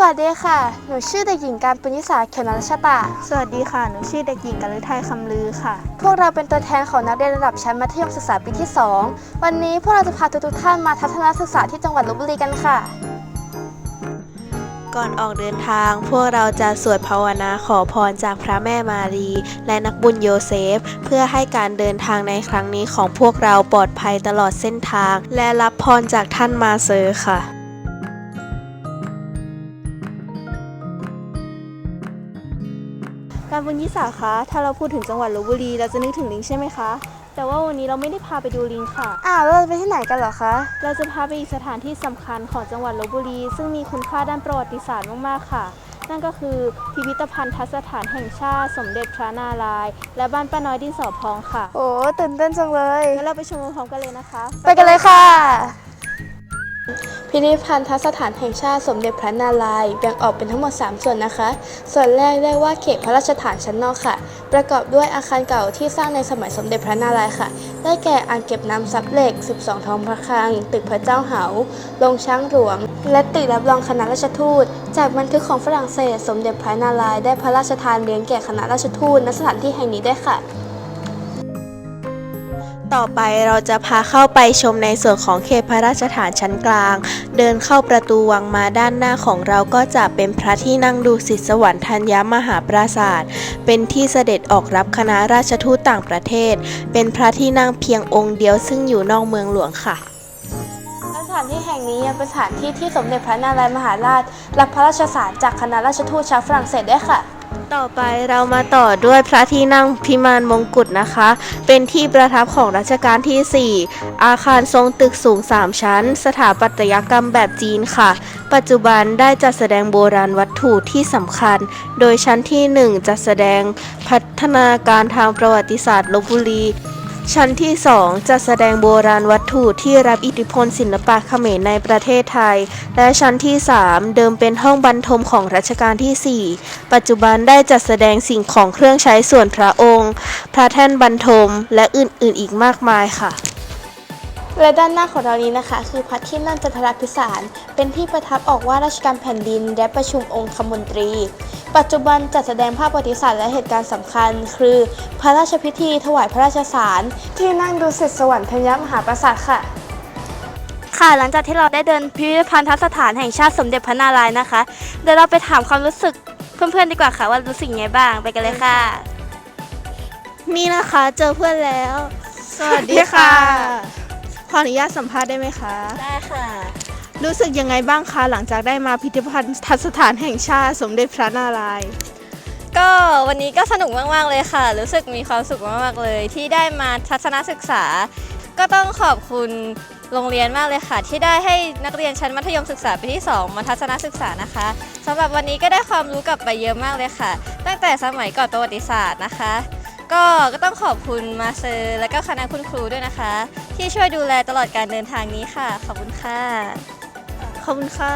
สวัสดีค่ะ หนูชื่อเด็กหญิงการปุญญศาเขียวนันชตา สวัสดีค่ะ หนูชื่อเด็กหญิงกัลยไทยคำลือค่ะ พวกเราเป็นตัวแทนของนักเรียนระดับชั้นมัธยมศึกษาปีที่ 2 วันนี้พวกเราจะพาทุกๆท่านมาทัศนศึกษาที่จังหวัดลบบุรีกันค่ะ ก่อนออกเดินทาง พวกเราจะสวดภาวนาขอพรจากพระแม่มารี และนักบุญโยเซฟ เพื่อให้การเดินทางในครั้งนี้ของพวกเราปลอดภัยตลอดเส้นทาง และรับพรจากท่านมาเซอร์ค่ะ การบุญยิสาคะถ้าเราพูดถึงจังหวัดลบบุรีเราจะนึกถึงลิงใช่ไหมคะ แต่ว่าวันนี้เราไม่ได้พาไปดูลิงค่ะ อ้าวแล้วเราจะไปที่ไหนกันเหรอคะ เราจะพาไปอีกสถานที่สำคัญของจังหวัดลบบุรี ซึ่งมีคุณค่าด้านประวัติศาสตร์มากๆค่ะ นั่นก็คือพิพิธภัณฑ์ทัศถานแห่งชาติ สมเด็จพระนารายณ์และบ้านป้าน้อยดินสอพองค่ะ โอ้ตื่นเต้นจังเลยงั้นเราไปชมพร้อมๆกันเลยนะคะ ไปกันเลยค่ะ พิพิธภัณฑ์ทัศฐานแห่งชาติสมเด็จพระนารายณ์แบ่งออกเป็นทั้งหมด 3 ส่วนนะคะ ส่วนแรกเรียกว่าเขตพระราชฐานชั้นนอกค่ะ ประกอบด้วยอาคารเก่าที่สร้างในสมัยสมเด็จพระนารายณ์ค่ะ ได้แก่อ่างเก็บน้ำซับเหล็ก 12 ทองพระคลัง ตึกพระเจ้าเหาโรงช้างหลวง และตึกรับรองคณะราชทูต จากบันทึกของฝรั่งเศส สมเด็จพระนารายณ์ได้พระราชทานเลี้ยงแก่คณะราชทูตณสถานที่แห่งนี้ได้ค่ะ ต่อไปเราจะพาเข้าไปชมในส่วนของเขตพระราชฐานชั้นกลาง เดินเข้าประตูวังมาด้านหน้าของเราก็จะเป็นพระที่นั่งดูสิทธิสวรรค์ธัญญมหาปราศาสตร์เป็นที่เสด็จออกรับคณะราชทูตต่างประเทศ เป็นพระที่นั่งเพียงองค์เดียวซึ่งอยู่นอกเมืองหลวงค่ะสถานที่แห่งนี้ยังเป็นสถานที่ที่สมเด็จพระนารายณ์มหาราชรับพระราชสารจากคณะราชทูตชาวฝรั่งเศสได้ค่ะ ต่อไปเรามาต่อด้วยพระที่นั่งพิมานมงกุฎนะคะ เป็นที่ประทับของรัชกาลที่ 4 อาคารทรงตึกสูง 3 ชั้น สถาปัตยกรรมแบบจีนค่ะ ปัจจุบันได้จัดแสดงโบราณวัตถุที่สำคัญ โดยชั้นที่ 1 จัดแสดงพัฒนาการทางประวัติศาสตร์ลบบุรี ชั้นที่ 2จะแสดงโบราณวัตถุที่รับอิทธิพลศิลปะเขมรในประเทศไทย และชั้นที่ 3 เดิมเป็นห้องบรรทมของรัชกาลที่ 4 ปัจจุบันได้จัดแสดงสิ่งของเครื่องใช้ส่วนพระองค์ พระแท่นบรรทม และอื่นๆอีกมากมายค่ะ และด้านหน้าของเรานี้นะคะ คือพระที่นั่งจันทรพิสาร เป็นที่ประทับออกว่าราชการแผ่นดิน และประชุมองคมนตรี ปัจจุบันจัดแสดงภาพประวัติศาสตร์และเหตุการณ์สำคัญ คือ พระราชพิธีถวายพระราชสาร ที่นั่งดูสิทธิสวรรค์ธัญมหาปราสาทค่ะค่ะหลังจากที่เราได้เดินพิพิธภัณฑ์ทัศฐานแห่งชาติสมเด็จพระนารายณ์นะคะเดี๋ยวเราไปถามความรู้สึกเพื่อนๆดีกว่าค่ะว่ารู้สึกยังไงบ้างไปกันเลยค่ะนี่นะคะเจอเพื่อนแล้ว สวัสดีค่ะ ขออนุญาตสัมภาษณ์ได้ไหมคะ ได้ค่ะ รู้สึกยังไงบ้างคะหลังจากได้มาพิพิธภัณฑ์ทัศฐานแห่งชาติสมเด็จพระนารายณ์ ก็วันนี้ก็สนุกมาก ๆ เลยค่ะ รู้สึกมีความสุขมาก ๆ เลย ที่ได้มาทัศนศึกษา ก็ต้องขอบคุณโรงเรียนมากเลยค่ะ ที่ได้ให้นักเรียนชั้นมัธยมศึกษาปีที่ 2 มาทัศนศึกษานะคะสำหรับวันนี้ก็ได้ความรู้กลับไปเยอะมากเลยค่ะ ตั้งแต่สมัยก่อนประวัติศาสตร์นะคะ ก็ก็ต้องขอบคุณมาเซอร์และก็คณะคุณครูด้วยนะคะ ที่ช่วยดูแลตลอดการเดินทางนี้ค่ะ ขอบคุณค่ะ ขอบคุณค่ะ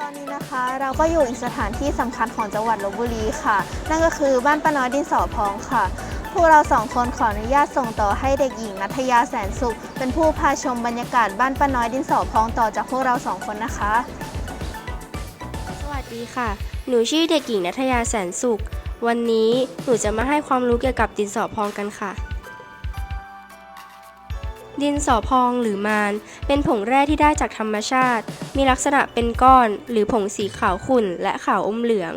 ตอนนี้นะคะเราก็อยู่อีกสถานที่สำคัญของจังหวัดลบบุรีค่ะ นั่นก็คือบ้านป้าน้อยดินสอพองค่ะ พวกเราสองคนขออนุญาตส่งต่อให้เด็กหญิงนัทยาแสนสุข เป็นผู้พาชมบรรยากาศบ้านป้าน้อยดินสอพองต่อจากพวกเราสองคนนะคะ สวัสดีค่ะ หนูชื่อเด็กหญิงนัทยาแสนสุข วันนี้หนูจะมาให้ความรู้เกี่ยวกับดินสอพองกันค่ะ ดินสอพองหรือมาน เป็นผงแร่ที่ได้จากธรรมชาติ มีลักษณะเป็นก้อนหรือผงสีขาวขุ่นและขาวอมเหลือง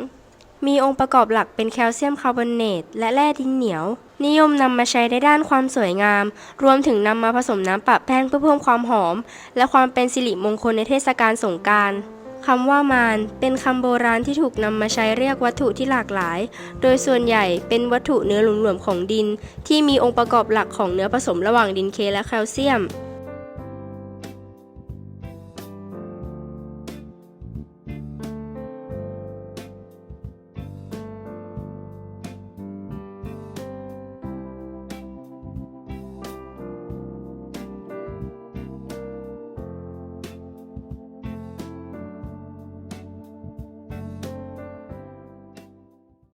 มีองค์ประกอบหลักเป็นแคลเซียมคาร์บอเนตและแร่ดินเหนียว นิยมนำมาใช้ในด้านความสวยงาม รวมถึงนำมาผสมน้ำปะแป้งเพื่อเพิ่มความหอม และความเป็นสิริมงคลในเทศกาลสงกรานต์ คำว่ามารเป็นคำโบราณที่ถูกนำมาใช้เรียกวัตถุที่หลากหลาย โดยส่วนใหญ่เป็นวัตถุเนื้อหลวมๆของดิน ที่มีองค์ประกอบหลักของเนื้อผสมระหว่างดินเคและแคลเซียม